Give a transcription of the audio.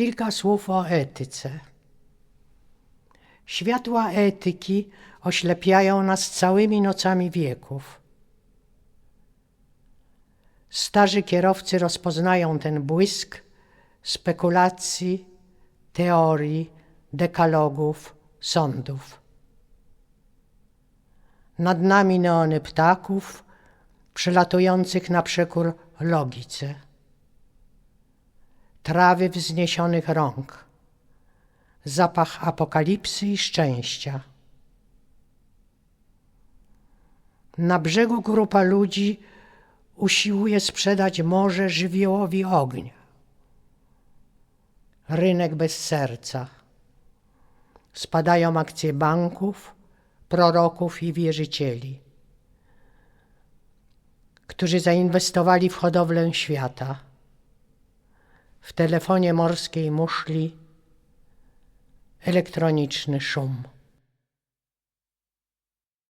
Kilka słów o etyce. Światła etyki oślepiają nas całymi nocami wieków. Starzy kierowcy rozpoznają ten błysk spekulacji, teorii, dekalogów, sądów. Nad nami neony ptaków, przylatujących na przekór logice. Trawy wzniesionych rąk, zapach apokalipsy i szczęścia. Na brzegu grupa ludzi usiłuje sprzedać morze żywiołowi ognia. Rynek bez serca. Spadają akcje banków, proroków i wierzycieli, którzy zainwestowali w hodowlę świata. W telefonie morskiej muszli elektroniczny szum.